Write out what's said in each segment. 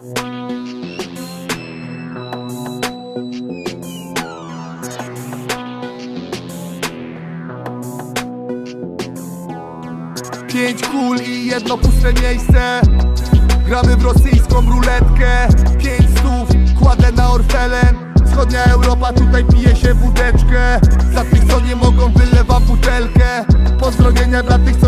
Pięć kul i jedno puste miejsce. Gramy w rosyjską ruletkę. Pięć stów kładę na Orfelen Wschodnia Europa, tutaj pije się wódeczkę. Za tych co nie mogą wylewam butelkę. Pozdrowienia dla tych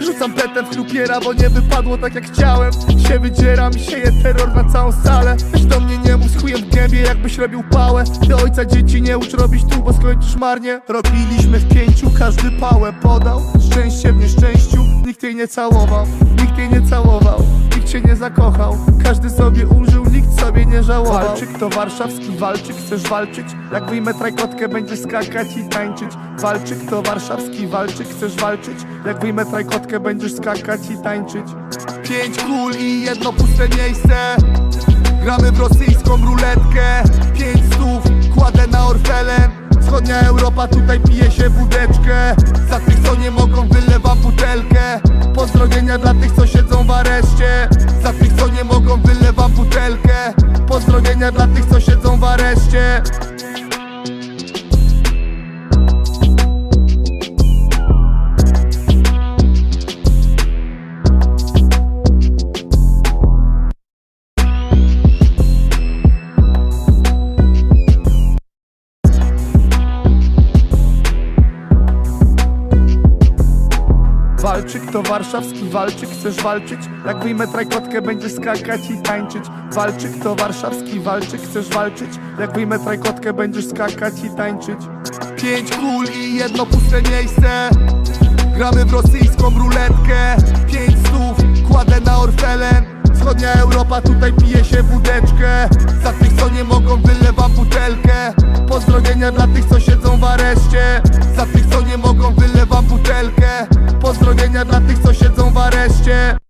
Rzucam petem w chlupiera, bo nie wypadło tak jak chciałem. Się wydzieram i sieję terror na całą salę. Weź do mnie nie mów z w gębie jakbyś robił pałę. Do ojca dzieci nie ucz robić tu, bo skończysz marnie. Robiliśmy w pięciu, każdy pałę podał. Szczęście w nieszczęściu, nikt jej nie całował. Nikt jej nie całował, nikt się nie zakochał. Każdy sobie użył, nikt żałował Walczyk to warszawski walczyk, chcesz walczyć? Jak wyjmę trajkotkę, będziesz skakać i tańczyć. Walczyk to warszawski walczyk, chcesz walczyć? Jak wyjmę trajkotkę, będziesz skakać i tańczyć. Pięć kul i jedno puste miejsce. Gramy w rosyjską ruletkę. Pięć stów kładę na Orfelen Wschodnia Europa, tutaj pije się wódeczkę. Za tych co nie mogą wylewam butelkę. Pozdrowienia dla tych co siedzą w areszcie. Za tych co nie mogą wylewam dla tych co siedzą w areszcie Walczyk to warszawski walczyk, chcesz walczyć? Jak wyjmę trajkotkę, będziesz skakać i tańczyć. Walczyk to warszawski walczyk, chcesz walczyć? Jak wyjmę trajkotkę, będziesz skakać i tańczyć. Pięć kul i jedno puste miejsce. Gramy w rosyjską ruletkę. Pięć stów kładę na Orfelen Wschodnia Europa, tutaj pije się wódeczkę. Za tych co nie mogą wylewam butelkę. Pozdrowienia dla tych co siedzą w areszcie siedzą w areszcie.